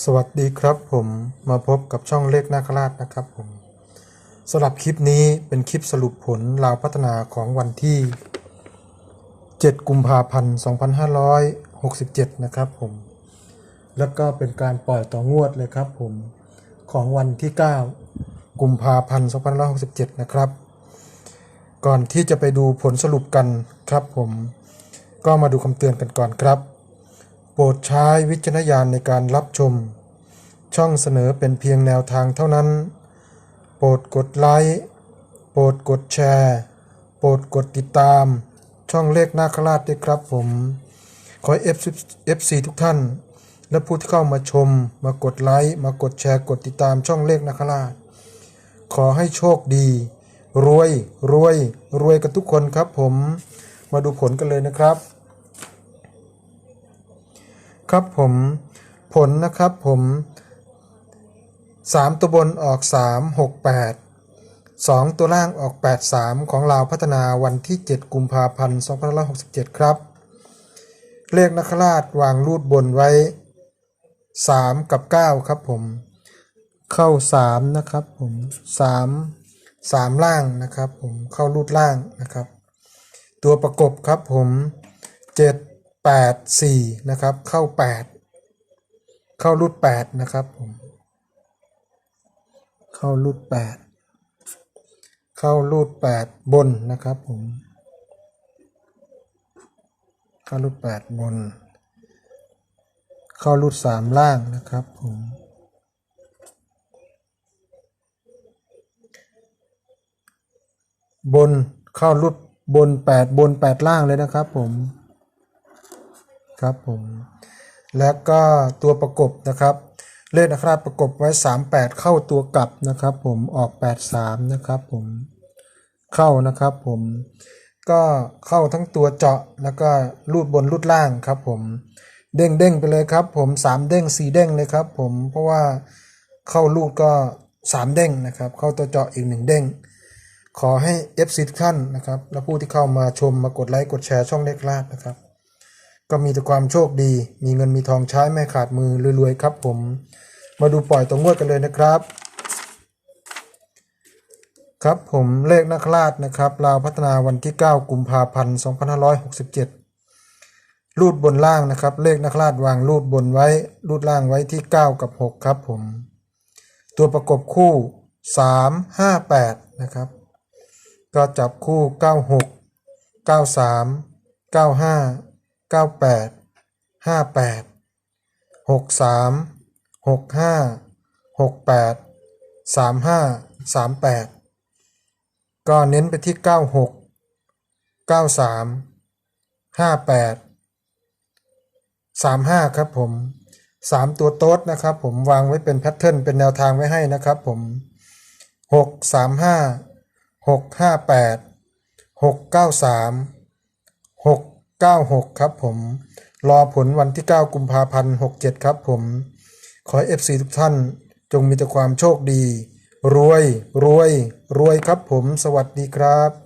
สวัสดีครับผมมาพบกับช่องเลขนาคราชนะครับผมสำหรับคลิปนี้เป็นคลิปสรุปผลราวพัฒนาของวันที่ 7 กุมภาพันธ์ 2567 นะครับผม แล้วก็เป็นการปล่อยต่องวดเลยครับผมของวันที่ 9 กุมภาพันธ์ 2567 นะครับ ก่อนที่จะไปดูผลสรุปกันครับผม ก็มาดูคำเตือนกันก่อนครับ โปรดใช้วิจารณญาณในการรับชม ช่องเสนอเป็นเพียงแนวทางเท่านั้น โปรดกดไลค์ โปรดกดแชร์ โปรดกดติดตาม ช่องเลขนาคราชด้วยครับผม ขอให้ FC ทุกท่าน และผู้ที่เข้ามาชม มากดไลค์ มากดแชร์ กดติดตามช่องเลขนาคราช ขอให้โชคดี รวย รวย รวยกันทุกคนครับผม มาดูผลกันเลยนะครับ ครับผมผลนะครับผม 3 ตัวบนออก 3 6 8 2 ตัวล่างออก 8 3 ของลาวพัฒนาวันที่ 7 กุมภาพันธ์2567 ครับ เลขนักราชวางรูดบนไว้ 3 กับ 9 ครับผม เข้า 3 นะครับผม 3 3 ล่างนะครับผมเข้ารูดล่างนะครับ ตัวประกบครับผม 7 8 4นะครับ เข้า 8 เข้ารูด8นะครับผมเข้ารูด8เข้ารูด8บนนะครับผมเข้ารูด8บน เข้ารูด3ล่างนะครับผมบนเข้ารูดบน 8 บน 8 ล่างเลยนะครับผม ครับผมแล้วก็ตัวประกบนะครับเลขนะครับประกบไว้ 38 เข้าตัวกลับนะครับผมออก 83 นะครับผมเข้านะครับผมก็เข้าทั้งตัวเจาะแล้วก็รูดบนรูดล่างครับผมเด้งเด้งไปเลยครับผม3เด้ง4เด้งเลยครับผมเพราะว่าเข้ารูดก็ 3 เด้งนะครับ เข้าตัวเจาะอีก 1 เด้ง ขอให้ FC ทุกท่านนะครับ และผู้ที่เข้ามาชมมากดไลค์กดแชร์ช่องเลขลาดนะครับ ก็มีแต่ความโชคดี มีเงินมีทองใช้ไม่ขาดมือรวยๆครับผม มาดูปล่อยตัวงวดกันเลยนะครับ ครับผมเลขนักลาดนะครับลาวพัฒนาวันที่ 9 กุมภาพันธ์2567 รูดบนล่างนะครับ เลขนักลาดวางรูดบนไว้ รูดล่างไว้ที่ 9 กับ 6 ครับผม ตัวประกบคู่ 3 5 8 นะครับ ก็จับคู่ 96 93 95 98 58 63 65 68 35 38 ก็เน้นไปที่ 96 93 58 35 ครับผม 3 ตัวโต๊ดนะครับผมวางไว้เป็นแพทเทิร์นเป็นแนวทางไว้ให้นะครับผม 6 35 6 58 6 93 6 96 ครับผม รอผลวันที่ 9 กุมภาพันธ์ 67 ครับผม ขอ FC ทุกท่านจงมีแต่ความโชคดี รวย รวย รวยครับผม สวัสดีครับ